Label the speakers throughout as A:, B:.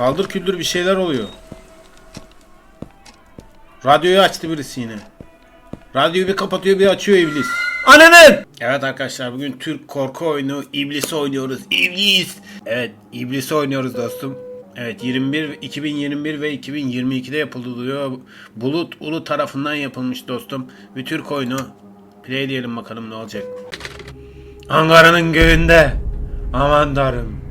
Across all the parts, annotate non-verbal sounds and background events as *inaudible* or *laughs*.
A: Paldır küldür bir şeyler oluyor. Radyoyu açtı birisi yine. Radyoyu bir kapatıyor bir açıyor iblis. Ananın! Evet arkadaşlar bugün Türk korku oyunu İblis oynuyoruz. İblis! Evet İblis oynuyoruz dostum. Evet 21 2021 ve 2022'de yapıldı diyor. Bulut Ulu tarafından yapılmış dostum. Bir Türk oyunu. Play diyelim bakalım ne olacak. Ankara'nın göğünde. Aman darım.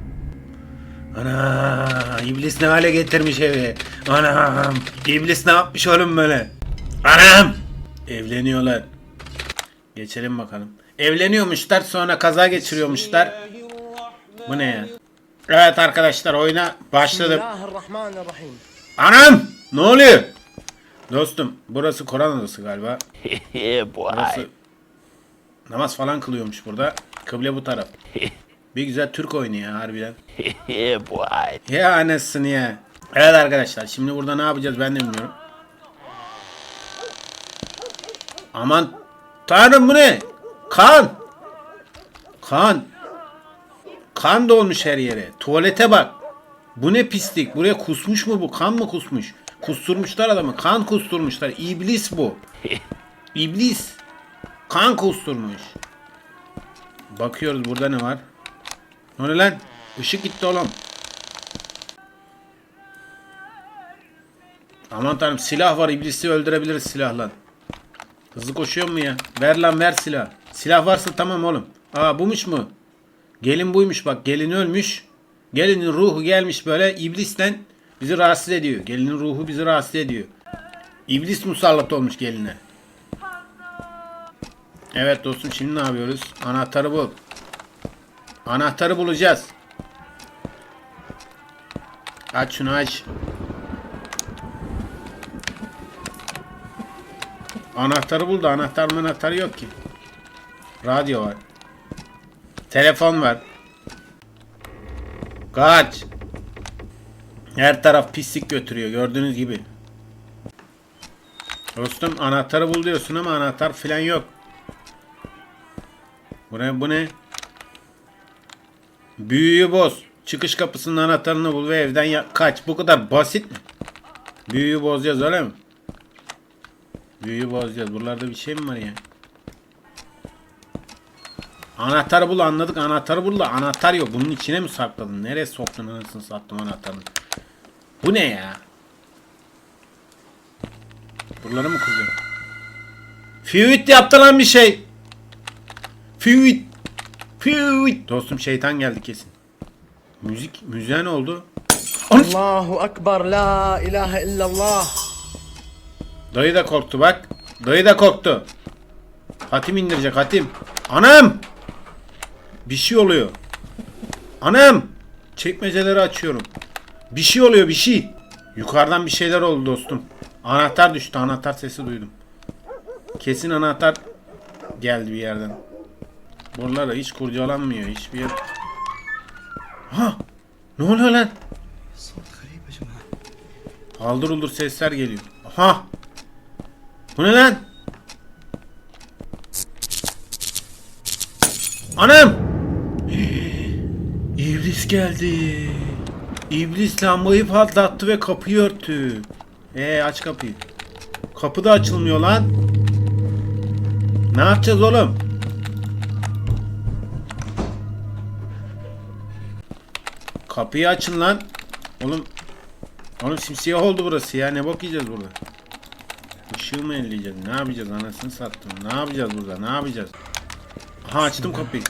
A: Ana iblis ne hale getirmiş evi. Anam iblis ne yapmış oğlum böyle. Anam. Evleniyorlar. Geçelim bakalım. Evleniyormuşlar sonra kaza geçiriyormuşlar. Bu ne ya? Evet arkadaşlar oyuna başladım. Anam! Ne oluyor? Dostum burası Kur'an odası galiba. *laughs* Burası namaz falan kılıyormuş burada. Kıble bu taraf. Bir güzel Türk oyunu ya harbiden. *laughs* Ya anasını ya. Evet arkadaşlar şimdi burada ne yapacağız ben de bilmiyorum. Aman tanrım bu ne? Kan. Kan. Kan dolmuş her yere. Tuvalete bak. Bu ne pislik. Buraya kusmuş mu bu? Kan mı kusmuş? Kusturmuşlar adamı. Kan kusturmuşlar. İblis bu. *laughs* İblis. Kan kusturmuş. Bakıyoruz burada ne var? Ne lan? Işık gitti oğlum. Aman tanrım silah var iblisi öldürebiliriz silahla. Hızlı koşuyor mu ya? Ver lan ver silah. Silah varsa tamam oğlum. Aa bumuş mu? Gelin buymuş bak gelin ölmüş. Gelinin ruhu gelmiş böyle iblisten bizi rahatsız ediyor. Gelinin ruhu bizi rahatsız ediyor. İblis musallat olmuş geline. Evet dostum şimdi ne yapıyoruz? Anahtarı bul. Anahtarı bulacağız. Aç şunu aç. Anahtarı buldu. Anahtar anahtarı yok ki. Radyo var. Telefon var. Kaç. Her taraf pislik götürüyor gördüğünüz gibi. Dostum anahtarı bul diyorsun ama anahtar falan yok. Bu ne bu ne? Büyüyü boz. Çıkış kapısının anahtarını bul ve evden kaç. Bu kadar basit mi? Büyüyü bozacağız öyle mi? Büyüyü bozacağız. Buralarda bir şey mi var ya? Anahtarı bul anladık. Anahtarı bul da anahtar yok. Bunun içine mi sakladın? Nereye soktun anasını sattım anahtarını? Bu ne ya? Buraları mı kızıyorum? Füit yaptı lan bir şey. Füit. Füit. Dostum şeytan geldi kesin. Müzik, müziğe ne oldu?
B: Allahu Ekber la ilahe illallah.
A: Dayı da korktu bak. Dayı da korktu. Hatim indirecek hatim. Anam! Bir şey oluyor. Anam! Çekmeceleri açıyorum. Bir şey oluyor bir şey. Yukarıdan bir şeyler oldu dostum. Anahtar düştü. Anahtar sesi duydum. Kesin anahtar geldi bir yerden. Buralarda hiç kurcalanmıyor. Hiçbir yer. Ha! Ne oluyor lan? Haldır uldur sesler geliyor. Ha! Bu ne lan? Anam! *gasps* İblis geldi. İblis lambayı patlattı ve kapıyı örttü. Ee aç kapıyı. Kapı da açılmıyor lan. Ne yapacağız oğlum? Kapıyı açın lan. Oğlum Oğlum simsiyah oldu burası ya. Ne bok yiyeceğiz burada? Işığı mı elleyeceğiz? Ne yapacağız? Anasını sattım. Ne yapacağız burada? Ne yapacağız? Aha açtım kapıyı.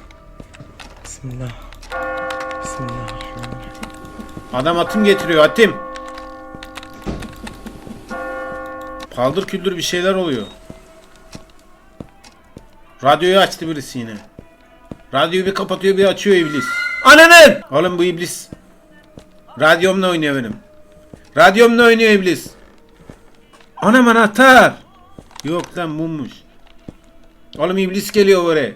B: Bismillah. Bismillah.
A: Adam atım getiriyor atım. Paldır küldür bir şeyler oluyor. Radyoyu açtı birisi yine. Radyoyu bir kapatıyor bir açıyor iblis. Ananın! Oğlum bu iblis. Radyomla oynuyor benim. Radyomla oynuyor iblis. Anam anahtar. Yok lan mummuş. Oğlum iblis geliyor oraya.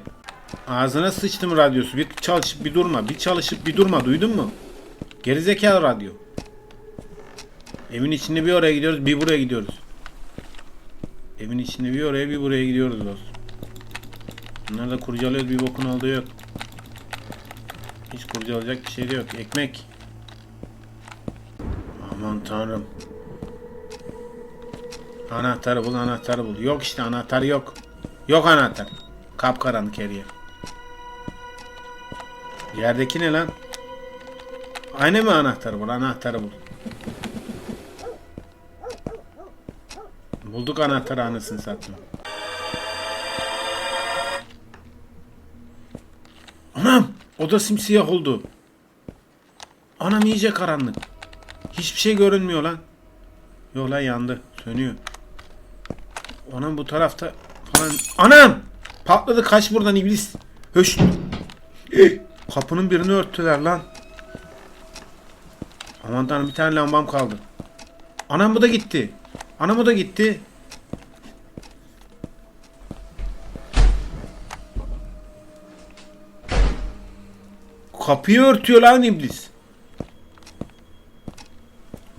A: Ağzına sıçtım radyosu. Bir çalışıp bir durma. Bir çalışıp bir durma. Duydun mu? Gerizekalı radyo. Evin içinde bir oraya gidiyoruz, bir buraya gidiyoruz. Evin içinde bir oraya, bir buraya gidiyoruz dostum. Bunlar da kurcalıyoruz, bir bokun olduğu yok. Hiç kurcalayacak bir şey de yok. Ekmek. Aman tanrım. Anahtarı bul, anahtarı bul. Yok işte anahtar yok. Yok anahtar. Kapkaranlık her yer. Yerdeki ne lan? Aynı mı anahtarı bul? Anahtarı bul. Bulduk anahtarı anasını sattım. Anam! O da simsiyah oldu. Anam iyice karanlık. Hiçbir şey görünmüyor lan. Yok lan yandı. Sönüyor. Anam bu tarafta falan. Anam! Patladı kaç buradan iblis. Höş. Kapının birini örttüler lan. Aman tanrım bir tane lambam kaldı. Anam bu da gitti. Anam bu da gitti. Kapıyı örtüyor lan iblis.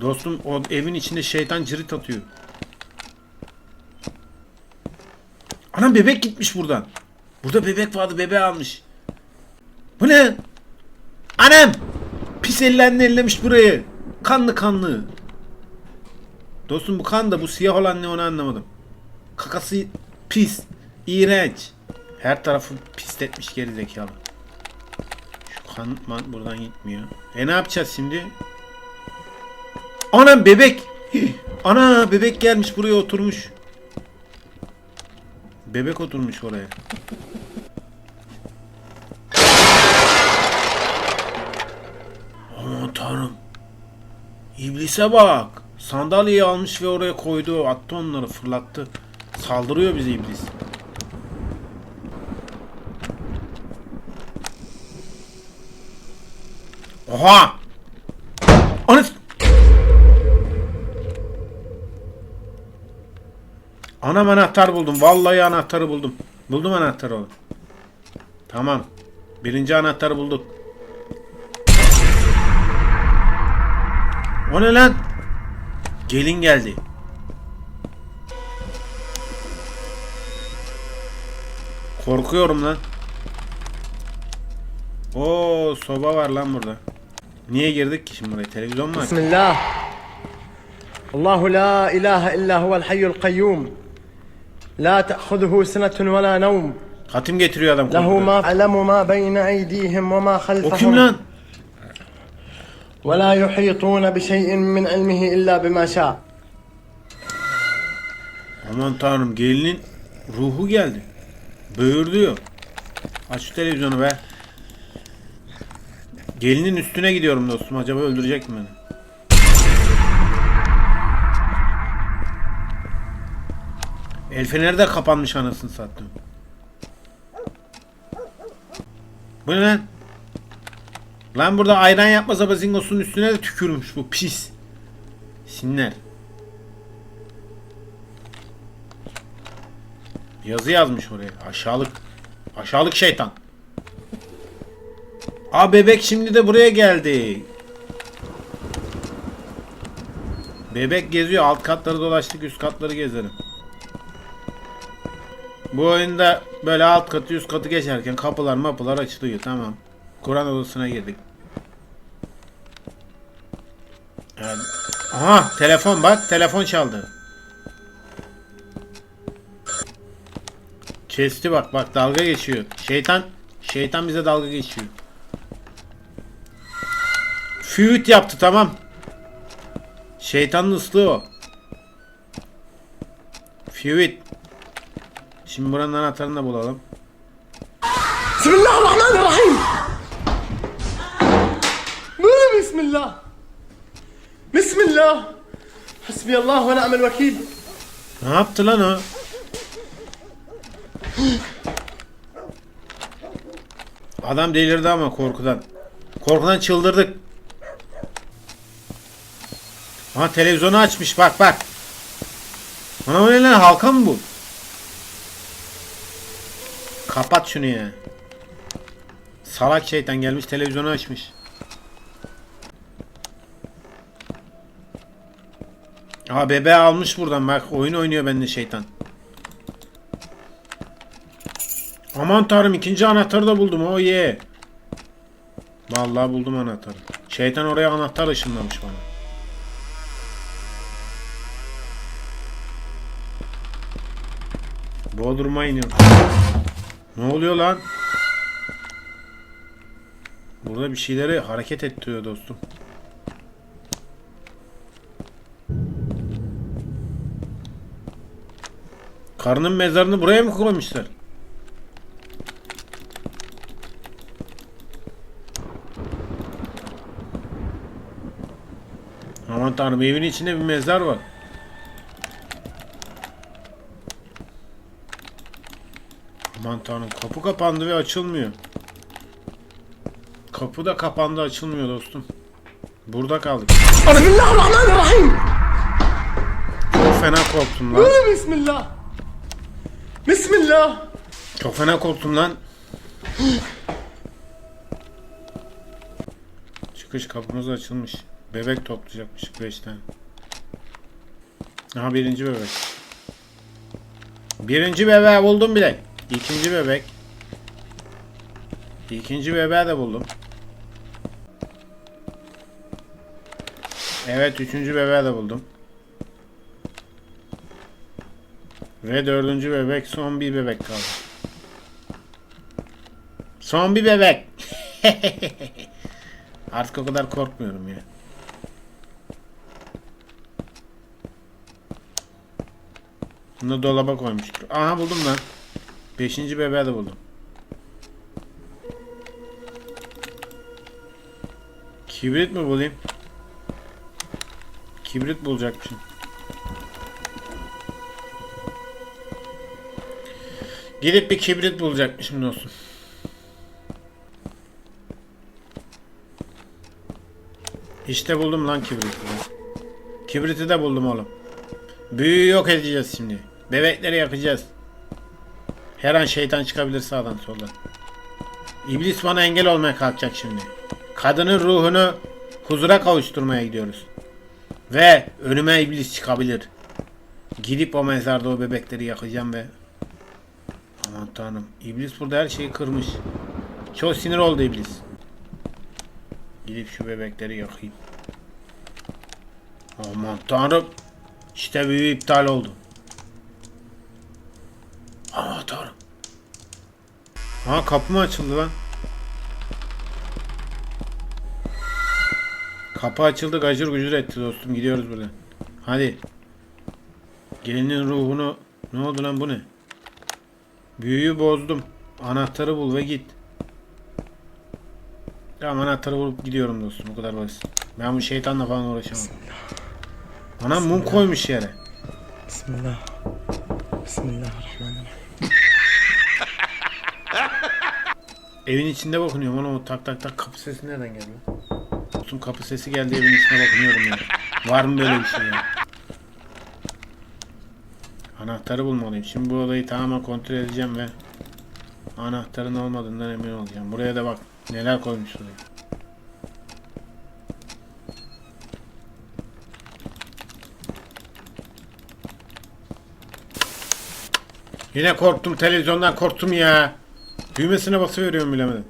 A: Dostum o evin içinde şeytan cirit atıyor. Anam bebek gitmiş buradan. Burada bebek vardı bebeği almış. Bu ne? Anam! Pis ellerini ellemiş burayı. Kanlı kanlı. Dostum bu kan da bu siyah olan ne onu anlamadım. Kakası pis. iğrenç. Her tarafı pisletmiş geri zekalı. Şu kan man buradan gitmiyor. E ne yapacağız şimdi? Anam bebek. *gasps* Ana bebek gelmiş buraya oturmuş. Bebek oturmuş oraya. Aman tanrım. İblise bak. Sandalyeyi almış ve oraya koydu. Attı onları fırlattı. Saldırıyor bize iblis. Oha! Anıt! Anam anahtar buldum. Vallahi anahtarı buldum. Buldum anahtarı oğlum. Tamam. Birinci anahtarı bulduk. O ne lan? Gelin geldi. Korkuyorum lan. Oo soba var lan burada. Niye girdik ki şimdi buraya? Televizyon mu?
B: Bismillah. Allahu la ilahe illa huvel hayyul kayyum. La te'khuduhu senetun ve la nevm.
A: Hatim getiriyor adam.
B: Lehu
A: ma
B: alemu ma beyne eydihim ve ma halfahum.
A: O kim lan?
B: Ve la yuhitun bi şeyin min ilmihi illa bima.
A: Aman tanrım gelinin ruhu geldi. Böğür. Aç şu televizyonu be. Gelinin üstüne gidiyorum dostum. Acaba öldürecek mi beni? El feneri de kapanmış anasını sattım. Bu ne lan? Lan burada ayran yapmasa bazingosunun üstüne de tükürmüş bu pis. Sinler. Yazı yazmış oraya. Aşağılık. Aşağılık şeytan. Aa bebek şimdi de buraya geldi. Bebek geziyor. Alt katları dolaştık. Üst katları gezelim. Bu oyunda böyle alt katı üst katı geçerken kapılar mapılar açılıyor. Tamam. Kur'an odasına girdik. Aha telefon bak. Telefon çaldı. Kesti bak bak dalga geçiyor. Şeytan şeytan bize dalga geçiyor. Füyüt yaptı tamam. Şeytanın ıslığı o. Füyüt. Şimdi buranın anahtarını da bulalım.
B: Bismillahirrahmanirrahim. Nuri bismillah. Bismillah. Hasbiyallah ve ni'mel vekil.
A: Ne yaptı lan o? Adam delirdi ama korkudan. Korkudan çıldırdık. Ha televizyonu açmış bak bak. Ana bu ne lan halka mı bu? Kapat şunu ya. Salak şeytan gelmiş televizyonu açmış. Aa bebeği almış buradan bak oyun oynuyor bende şeytan. Aman tanrım ikinci anahtarı da buldum o ye. Vallahi buldum anahtarı. Şeytan oraya anahtar ışınlamış bana. Bodrum'a iniyorum. Ne oluyor lan? Burada bir şeyleri hareket ettiriyor dostum. Karının mezarını buraya mı koymuşlar? Aman tanrım evin içinde bir mezar var. Aman tanrım kapı kapandı ve açılmıyor. Kapı da kapandı açılmıyor dostum. Burada kaldık.
B: Bismillahirrahmanirrahim.
A: Çok fena korktum lan.
B: Bismillah. Bismillah.
A: Çok fena korktum lan. Çıkış kapımız açılmış. Bebek toplayacakmış 5 tane. Aha birinci bebek. Birinci bebeği buldum bile. İkinci bebek. İkinci bebeği de buldum. Evet üçüncü bebeği de buldum. Ve dördüncü bebek son bir bebek kaldı. Son bir bebek. *laughs* Artık o kadar korkmuyorum ya. Bunu dolaba koymuştur. Aha buldum lan. Beşinci bebeği de buldum. Kibrit mi bulayım? Kibrit bulacakmışım. Gidip bir kibrit bulacakmışım dostum. İşte buldum lan kibriti. Kibriti de buldum oğlum. Büyüyü yok edeceğiz şimdi. Bebekleri yakacağız. Her an şeytan çıkabilir sağdan soldan. İblis bana engel olmaya kalkacak şimdi. Kadının ruhunu huzura kavuşturmaya gidiyoruz. Ve önüme iblis çıkabilir. Gidip o mezarda o bebekleri yakacağım ve Aman tanrım. İblis burada her şeyi kırmış. Çok sinir oldu iblis. Gidip şu bebekleri yakayım. Aman tanrım. İşte büyü iptal oldu. Aman tanrım. Ha kapı mı açıldı lan? Kapı açıldı gacır gucur etti dostum gidiyoruz buradan. Hadi. Gelinin ruhunu ne oldu lan bu ne? Büyüyü bozdum. Anahtarı bul ve git. Tamam anahtarı bulup gidiyorum dostum. Bu kadar basit. Ben bu şeytanla falan uğraşamam. Anam mum koymuş yere.
B: Bismillah. Bismillahirrahmanirrahim.
A: Evin içinde bakınıyorum oğlum o tak tak tak kapı sesi nereden geldi? Dostum kapı sesi geldi evin içine bakınıyorum ya. Var mı böyle bir şey ya? Anahtarı bulmalıyım. Şimdi bu odayı tamamen kontrol edeceğim ve anahtarın olmadığından emin olacağım. Buraya da bak neler koymuş oraya. Yine korktum televizyondan korktum ya. Düğmesine basıveriyorum bilemedim.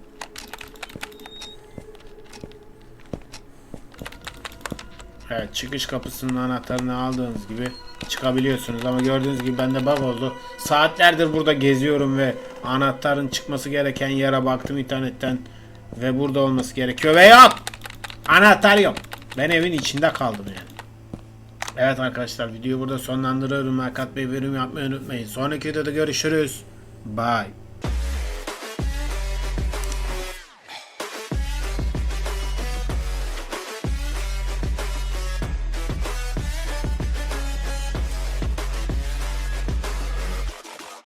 A: Evet çıkış kapısının anahtarını aldığınız gibi çıkabiliyorsunuz ama gördüğünüz gibi bende bug oldu. Saatlerdir burada geziyorum ve anahtarın çıkması gereken yere baktım internetten ve burada olması gerekiyor ve yok. Anahtar yok. Ben evin içinde kaldım yani. Evet arkadaşlar videoyu burada sonlandırıyorum. Hakat Bey yorum yapmayı unutmayın. Sonraki videoda görüşürüz. Bye.